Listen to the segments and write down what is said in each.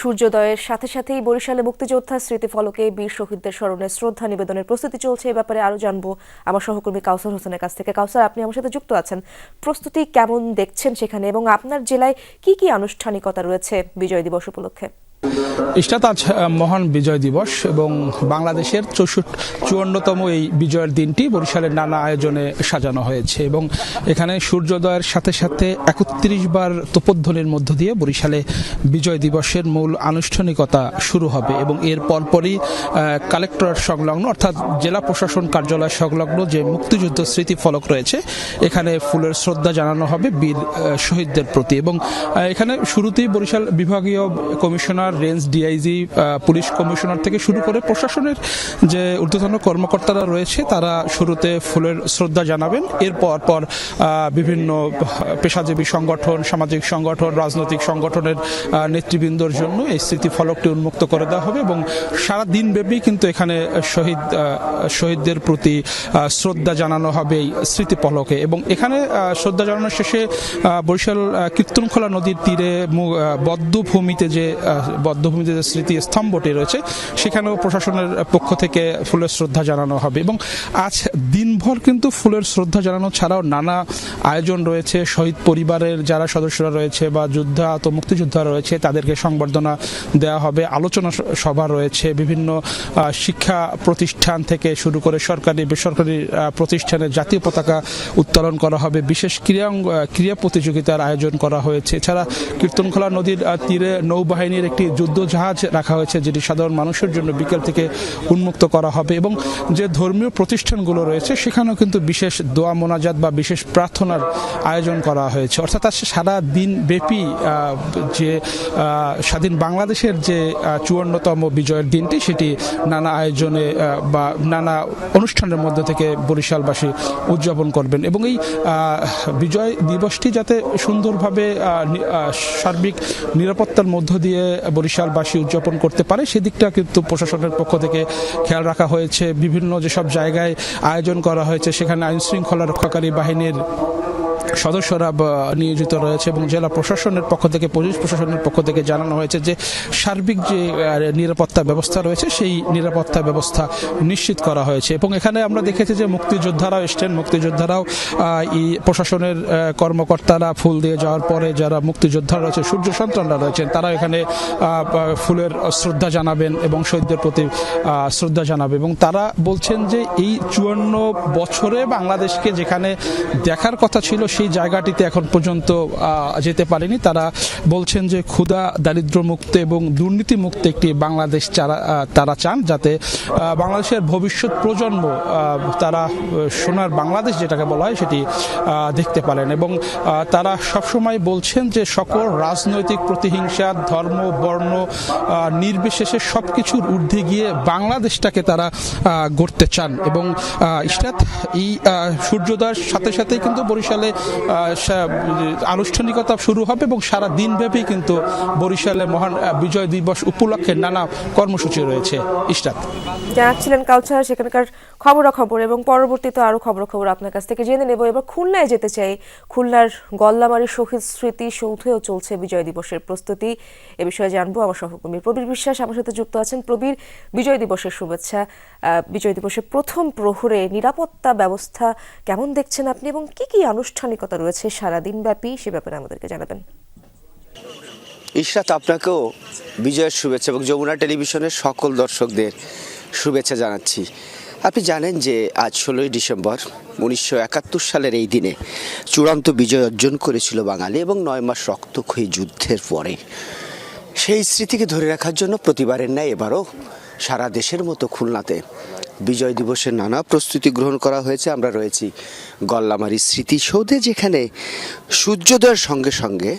সূর্যোদয়ের সাথে সাথেই বরিশালে মুক্তিযোদ্ধা স্মৃতিফলকে বীর শহীদদের স্মরণে শ্রদ্ধা নিবেদনের প্রস্তুতি চলছে। এ ব্যাপারে আরও জানব আমার সহকর্মী কাউসার হোসেনের কাছ থেকে। কাউসার, আপনি আমার সাথে যুক্ত আছেন। প্রস্তুতি কেমন দেখছেন সেখানে এবং আপনার জেলায় কি কি আনুষ্ঠানিকতা রয়েছে বিজয় দিবস উপলক্ষে? ইস্টাত আজ মহান বিজয় দিবস এবং বাংলাদেশের চৌষট্টি, চুয়ান্নতম এই বিজয়ের দিনটি বরিশালের নানা আয়োজনে সাজানো হয়েছে এবং এখানে সূর্যোদয়ের সাথে সাথে একত্রিশ বার তোপধ্বনির মধ্য দিয়ে বরিশালে বিজয় দিবসের মূল আনুষ্ঠানিকতা শুরু হবে এবং এর পরপরই কালেক্টর সংলগ্ন অর্থাৎ জেলা প্রশাসন কার্যালয় সংলগ্ন যে মুক্তিযুদ্ধ স্মৃতি ফলক রয়েছে, এখানে ফুলের শ্রদ্ধা জানানো হবে বীর শহীদদের প্রতি এবং এখানে শুরুতেই বরিশাল বিভাগীয় commissioner range DIG police commissioner থেকে শুরু করে প্রশাসনের যে ঊর্ধ্বতন কর্মকর্তারা রয়েছে, তারা শুরুতে ফুলের শ্রদ্ধা জানাবেন। এরপর পর বিভিন্ন পেশাজীবী সংগঠন, সামাজিক সংগঠন, রাজনৈতিক সংগঠনের নেতৃবৃন্দর জন্য এই স্মৃতি ফলকটি উন্মুক্ত করে দেওয়া হবে এবং সারা দিনব্যাপী কিন্তু এখানে শহীদ শহীদদের প্রতি শ্রদ্ধা জানানো হবে এই স্মৃতি ফলকে এবং এখানে শ্রদ্ধা জানানোর শেষে বরিশাল কীর্তনখোলা নদীর তীরে বদ্ধভূমিতে যে বদ্ধভূমিতে যে স্মৃতি স্তম্ভটি রয়েছে, সেখানেও প্রশাসনের পক্ষ থেকে ফুলের শ্রদ্ধা জানানো হবে। এবং আজ দিনভর কিন্তু ফুলের শ্রদ্ধা জানানো ছাড়াও নানা আয়োজন রয়েছে। শহীদ পরিবারের যারা সদস্যরা রয়েছে বা যোদ্ধা তো মুক্তিযোদ্ধা রয়েছে, তাদেরকে সংবর্ধনা দেওয়া হবে। আলোচনা সভা রয়েছে। বিভিন্ন শিক্ষা প্রতিষ্ঠান থেকে শুরু করে সরকারি, বেসরকারি প্রতিষ্ঠানে জাতীয় পতাকা উত্তোলন করা হবে। বিশেষ ক্রীড়া ক্রীড়া প্রতিযোগিতার আয়োজন করা হয়েছে। এছাড়া কীর্তনখোলা নদীর তীরে নৌবাহিনীর একটি যুদ্ধ জাহাজ রাখা হয়েছে, যেটি সাধারণ মানুষের জন্য বিকেল থেকে উন্মুক্ত করা হবে এবং যে ধর্মীয় প্রতিষ্ঠানগুলো রয়েছে, সেখানেও কিন্তু বিশেষ দোয়া, মোনাজাত বা বিশেষ প্রার্থনার আয়োজন করা হয়েছে। অর্থাৎ আজ সারা দিন ব্যাপী যে স্বাধীন বাংলাদেশের যে চুয়ান্নতম বিজয়ের দিনটি, সেটি নানা আয়োজনে বা নানা অনুষ্ঠানের মধ্যে থেকে বরিশালবাসী উদযাপন করবেন এবং এই বিজয় দিবসটি যাতে সুন্দরভাবে সার্বিক নিরাপত্তার মধ্য দিয়ে বরিশালবাসী উদযাপন করতে পারে, সেদিকটা কিন্তু প্রশাসনের পক্ষ থেকে খেয়াল রাখা হয়েছে। বিভিন্ন যেসব জায়গায় আয়োজন করা হয়েছে, সেখানে আইনশৃঙ্খলা রক্ষাকারী বাহিনীর সদস্যরা নিয়োজিত রয়েছে এবং জেলা প্রশাসনের পক্ষ থেকে, পুলিশ প্রশাসনের পক্ষ থেকে জানানো হয়েছে যে সার্বিক যে নিরাপত্তা ব্যবস্থা রয়েছে, সেই নিরাপত্তা ব্যবস্থা নিশ্চিত করা হয়েছে। এবং এখানে আমরা দেখেছি যে মুক্তিযোদ্ধারাও এসছেন। মুক্তিযোদ্ধারাও এই প্রশাসনের কর্মকর্তারা ফুল দিয়ে যাওয়ার পরে যারা মুক্তিযোদ্ধা রয়েছে, সূর্য সন্তানরা রয়েছেন তারা এখানে ফুলের শ্রদ্ধা জানাবেন এবং শহীদদের প্রতি শ্রদ্ধা জানাবে। এবং তারা বলছেন যে এই চুয়ান্ন বছরে বাংলাদেশকে যেখানে দেখার কথা ছিল সেই জায়গাটিতে এখন পর্যন্ত যেতে পারেনি। তারা বলছেন যে ক্ষুধা দারিদ্র মুক্ত এবং দুর্নীতি মুক্ত একটি বাংলাদেশ তারা চান যাতে বাংলাদেশের ভবিষ্যৎ প্রজন্ম তারা সোনার বাংলাদেশ যেটাকে বলা হয় সেটি দেখতে পারেন এবং তারা সবসময় বলছেন যে সকল রাজনৈতিক প্রতিহিংসা, ধর্ম, বর্ণ নির্বিশেষে সব কিছুর ঊর্ধ্বে গিয়ে বাংলাদেশটাকে তারা গড়তে চান এবং ইস্টাত এই সূর্যোদয়ের সাথে সাথে কিন্তু বরিশালে আনুষ্ঠানিকতা শুরু হবে এবং সারা দিনব্যাপী কিন্তু বরিশালে মহান বিজয় দিবস উপলক্ষে নানা কর্মসূচি রয়েছে ইস্টাত জানাচ্ছিলেন কাউচার সেখানকার খবরাখবর এবং পরবর্তীতে আরও খবরাখবর আপনার কাছ থেকে জেনে নেব। এবার খুলনায় যেতে চাই। খুলনার গল্লামারি শহীদ স্মৃতি সৌধেও চলছে বিজয় দিবসের প্রস্তুতি। এ বিষয়ে জানব আমার সহকর্মী প্রবীর বিশ্বাস। আমার সাথে যুক্ত আছেন প্রবীর। বিজয় দিবসের শুভেচ্ছা। বিজয় দিবসের প্রথম প্রহরে নিরাপত্তা ব্যবস্থা কেমন দেখছেন আপনি এবং কি কি আনুষ্ঠানিকতা রয়েছে সারাদিন ব্যাপী সে ব্যাপারে আমাদেরকে জানাবেন। ইশরাত, আপনাকেও বিজয়ের শুভেচ্ছা এবং যমুনা টেলিভিশনের সকল দর্শকদের শুভেচ্ছা জানাচ্ছি। আপনি জানেন যে আজ ষোলোই ডিসেম্বর উনিশশো একাত্তর সালের এই দিনে চূড়ান্ত বিজয় অর্জন করেছিল বাঙালি এবং নয় মাস রক্তক্ষয়ী যুদ্ধের পরে। সেই স্মৃতিকে ধরে রাখার জন্য প্রতিবারের ন্যায় এবারও সারা দেশের মতো খুলনাতে বিজয় দিবসের নানা প্রস্তুতি গ্রহণ করা হয়েছে, আমরা রয়েছি গল্লামারি স্মৃতিসৌধে, যেখানে সূর্যোদয়ের সঙ্গে সঙ্গে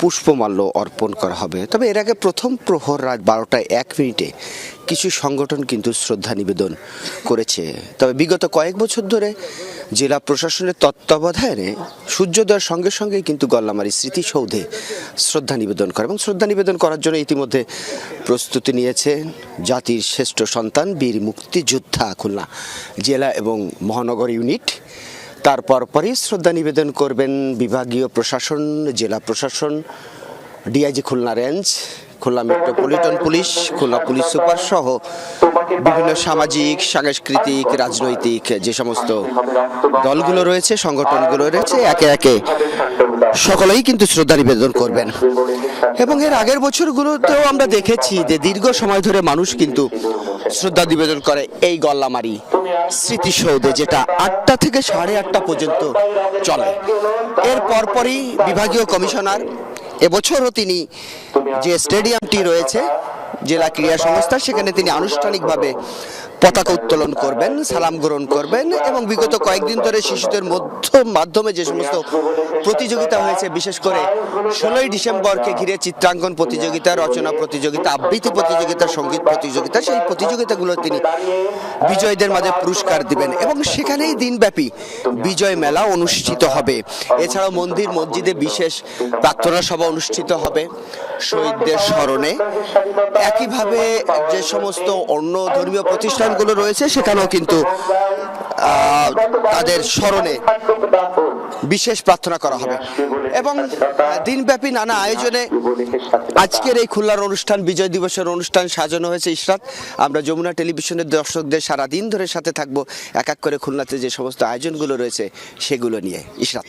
পুষ্পমাল্য অর্পণ করা হবে। তবে এর আগে প্রথম প্রহর রাত বারোটায় এক মিনিটে কিছু সংগঠন কিন্তু শ্রদ্ধা নিবেদন করেছে। তবে বিগত কয়েক বছর ধরে জেলা প্রশাসনের তত্ত্বাবধানে সূর্যোদয়ের সঙ্গে সঙ্গেই কিন্তু গল্লামারি স্মৃতিসৌধে শ্রদ্ধা নিবেদন করে এবং শ্রদ্ধা নিবেদন করার জন্য ইতিমধ্যে প্রস্তুতি নিয়েছে জাতির শ্রেষ্ঠ সন্তান বীর মুক্তিযোদ্ধা খুলনা জেলা এবং মহানগর ইউনিট। তারপর পরই শ্রদ্ধা নিবেদন করবেন বিভাগীয় প্রশাসন, জেলা প্রশাসন, DIG Khulna range, Khulna metropolitan police, Khulna police super সহ বিভিন্ন সামাজিক, সাংস্কৃতিক, রাজনৈতিক যে সমস্ত দলগুলো রয়েছে, সংগঠনগুলো রয়েছে, একে একে সকলেই কিন্তু শ্রদ্ধা নিবেদন করবেন। এবং এর আগের বছরগুলোতেও আমরা দেখেছি যে দীর্ঘ সময় ধরে মানুষ কিন্তু শ্রদ্ধা নিবেদন করে এই গল্লামারি। স্মৃতিসৌধে যেটা আটটা থেকে সাড়ে আটটা পর্যন্ত চলে। এর পরপরই বিভাগীয় কমিশনার, এবছরও তিনি যে স্টেডিয়ামটি রয়েছে, জেলা ক্রীড়া সংস্থা, সেখানে তিনি আনুষ্ঠানিকভাবে পতাকা উত্তোলন করবেন, সালাম গ্রহণ করবেন এবং বিগত কয়েকদিন ধরে শিশুদের মধ্য মাধ্যমে যে সমস্ত প্রতিযোগিতা হয়েছে, বিশেষ করে ষোলোই ডিসেম্বরকে ঘিরে চিত্রাঙ্কন প্রতিযোগিতা, রচনা প্রতিযোগিতা, আবৃত্তি প্রতিযোগিতা, সংগীত প্রতিযোগিতা, সেই প্রতিযোগিতাগুলো তিনি বিজয়ীদের মাঝে পুরস্কার দিবেন এবং সেখানেই দিনব্যাপী বিজয় মেলা অনুষ্ঠিত হবে। এছাড়াও মন্দির, মসজিদে বিশেষ প্রার্থনা সভা অনুষ্ঠিত হবে শহীদদের স্মরণে। একইভাবে যে সমস্ত অন্য ধর্মীয় প্রতিষ্ঠানগুলো রয়েছে, সেখানেও কিন্তু তাদের স্মরণে বিশেষ প্রার্থনা করা হবে। এবং দিনব্যাপী নানা আয়োজনে আজকের এই খুলনার অনুষ্ঠান, বিজয় দিবসের অনুষ্ঠান সাজানো হয়েছে ইশরাত। আমরা যমুনা টেলিভিশনের দর্শকদের সারা দিন ধরে সাথে থাকব, এক এক করে খুলনাতে যে সমস্ত আয়োজনগুলো রয়েছে, সেগুলো নিয়ে। ইশরাত।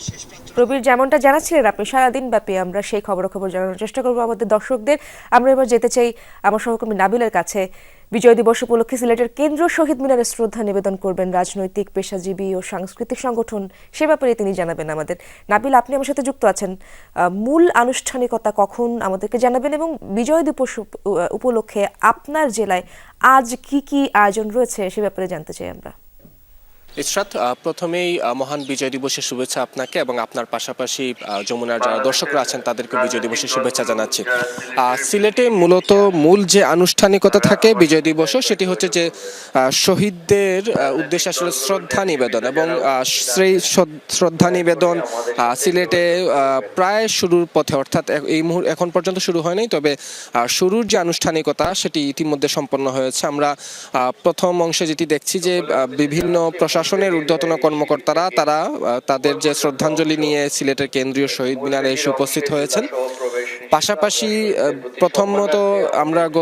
প্রবীর যেমনটা জানাচ্ছিলেন আপনি, সারাদিন ব্যাপী আমরা সেই খবরাখবর জানানোর চেষ্টা করব আমাদের দর্শকদের। আমরা এবার যেতে চাই আমার সহকর্মী নাবিলের কাছে। বিজয় দিবস উপলক্ষে সিলেটের কেন্দ্র শহীদ মিনারে শ্রদ্ধা নিবেদন করবেন রাজনৈতিক পেশাজীবী ও সাংস্কৃতিক সংগঠন। সে ব্যাপারে তিনি জানাবেন আমাদের। নাবিল, আপনি আমার সাথে যুক্ত আছেন। মূল আনুষ্ঠানিকতা কখন আমাদেরকে জানাবেন এবং বিজয় দিবস উপ- উপলক্ষে আপনার জেলায় আজ কি কি আয়োজন রয়েছে সে ব্যাপারে জানতে চাই আমরা। ইসরাত প্রথমেই মহান বিজয় দিবসের শুভেচ্ছা আপনাকে এবং আপনার পাশাপাশি যমুনার যারা দর্শকরা আছেন তাদেরকে বিজয় দিবসের শুভেচ্ছা জানাচ্ছি। সিলেটে মূলত মূল যে আনুষ্ঠানিকতা থাকে বিজয় দিবসও, সেটি হচ্ছে যে শহীদদের উদ্দেশ্যে আসলে শ্রদ্ধা নিবেদন এবং সেই শ্রদ্ধা নিবেদন সিলেটে প্রায় শুরুর পথে, অর্থাৎ এই মুহূর্তে এখন পর্যন্ত শুরু হয়নি, তবে শুরুর যে আনুষ্ঠানিকতা, সেটি ইতিমধ্যে সম্পন্ন হয়েছে। আমরা প্রথম অংশে যেটি দেখছি যে বিভিন্ন বিভিন্ন প্রশাসনের ঊর্ধ্বতন কর্মকর্তারা, তারা তাদের যে শ্রদ্ধাঞ্জলি নিয়ে সিলেটের কেন্দ্রীয় শহীদ মিনারে এসে উপস্থিত হয়েছেন। পাশাপাশি প্রথমত আমরা আহ,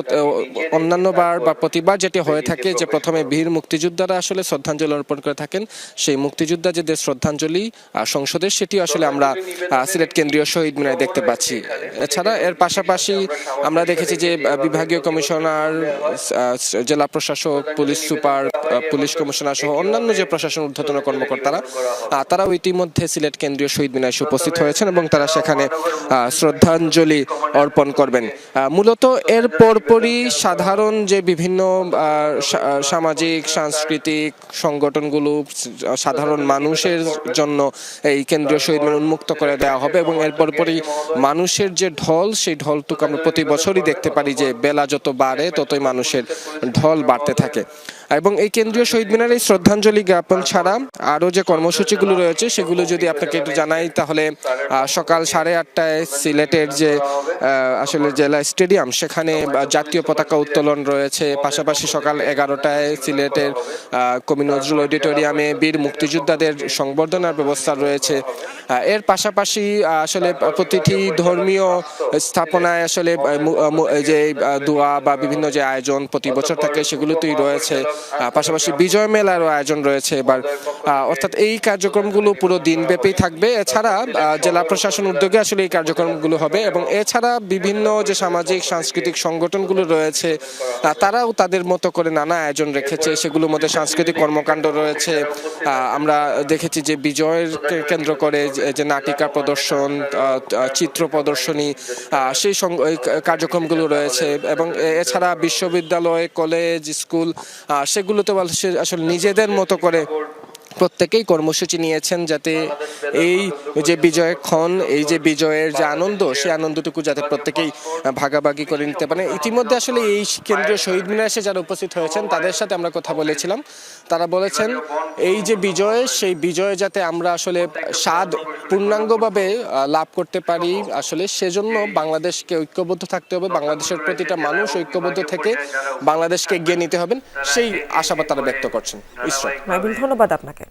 অন্যান্যবার বা প্রতিবার যেটি হয়ে থাকে যে প্রথমে বীর মুক্তিযোদ্ধারা আসলে শ্রদ্ধাঞ্জলি অর্পণ করে থাকেন সেই মুক্তিযোদ্ধা যে শ্রদ্ধাঞ্জলি সংসদের সেটি আসলে আমরা সিলেট কেন্দ্রীয় শহীদ মিনারে দেখতে পাচ্ছি। এছাড়া এর পাশাপাশি আমরা দেখেছি যে বিভাগীয় কমিশনার জেলা প্রশাসক পুলিশ সুপার পুলিশ কমিশনার সহ অন্যান্য যে প্রশাসন ঊর্ধ্বতন কর্মকর্তারা তারাও ইতিমধ্যে সিলেট কেন্দ্রীয় শহীদ মিনায় উপস্থিত হয়েছেন এবং তারা সেখানে আহ, অর্পণ করবেন। মূলত এর পরপরই সাধারণ যে বিভিন্ন সামাজিক, সাংস্কৃতিক সংগঠনগুলো সাধারণ মানুষের জন্য এই কেন্দ্রীয় শহীদ মিনার উন্মুক্ত করে দেওয়া হবে এবং এর পরপরই মানুষের যে ঢল, সেই ঢলটুকু আমরা প্রতি বছরই দেখতে পারি যে বেলা যত বাড়ে, ততই মানুষের ঢল বাড়তে থাকে। এবং এই কেন্দ্রীয় শহীদ মিনারে শ্রদ্ধাঞ্জলি জ্ঞাপন ছাড়া আরও যে কর্মসূচিগুলো রয়েছে, সেগুলো যদি আপনাকে একটু জানাই, তাহলে সকাল সাড়ে আটটায় সিলেটের যে আসলে জেলা স্টেডিয়াম, সেখানে জাতীয় পতাকা উত্তোলন রয়েছে। পাশাপাশি সকাল এগারোটায় সিলেটের কবি নজরুল অডিটোরিয়ামে বীর মুক্তিযোদ্ধাদের সংবর্ধনার ব্যবস্থা রয়েছে। এর পাশাপাশি আসলে প্রতিটি ধর্মীয় স্থাপনায় আসলে যে দোয়া বা বিভিন্ন যে আয়োজন প্রতি বছর থাকে, সেগুলোতেই রয়েছে। পাশাপাশি বিজয় মেলারও আয়োজন রয়েছে এবার। অর্থাৎ এই কার্যক্রমগুলো পুরো দিনব্যাপী থাকবে। এছাড়া জেলা প্রশাসন উদ্যোগে আসলে এই কার্যক্রমগুলো হবে এবং এছাড়া বিভিন্ন যে সামাজিক, সাংস্কৃতিক সংগঠনগুলো রয়েছে তারাও তাদের মতো করে নানা আয়োজন রেখেছে। সেগুলোর মধ্যে সাংস্কৃতিক কর্মকাণ্ড রয়েছে। আমরা দেখেছি যে বিজয়ের কেন্দ্র করে যে- নাটিকা প্রদর্শন চিত্র প্রদর্শনী সেই কার্যক্রমগুলো রয়েছে এবং এছাড়া বিশ্ববিদ্যালয়, কলেজ, স্কুল আহ, সেগুলোতে আসলে নিজেদের মতো করে প্রত্যেকেই কর্মসূচি নিয়েছেন যাতে এই যে বিজয়ের ক্ষণ, এই যে বিজয়ের যে আনন্দ, সেই আনন্দটুকু যাতে প্রত্যেকেই ভাগাভাগি করে নিতে পারে ইতিমধ্যে আসলে এই কেন্দ্রীয় শহীদ মিনার যারা উপস্থিত হয়েছেন, তাদের সাথে আমরা কথা বলেছিলাম। তারা বলেছেন, এই যে বিজয়, সেই বিজয়ে যাতে আমরা আসলে স্বাদ পূর্ণাঙ্গভাবে লাভ করতে পারি। আসলে সেজন্য বাংলাদেশকে ঐক্যবদ্ধ থাকতে হবে। বাংলাদেশের প্রতিটা মানুষ ঐক্যবদ্ধ থেকে বাংলাদেশকে এগিয়ে নিতে হবে সেই আশাবাদ তারা ব্যক্ত করছেন। ধন্যবাদ আপনাকে।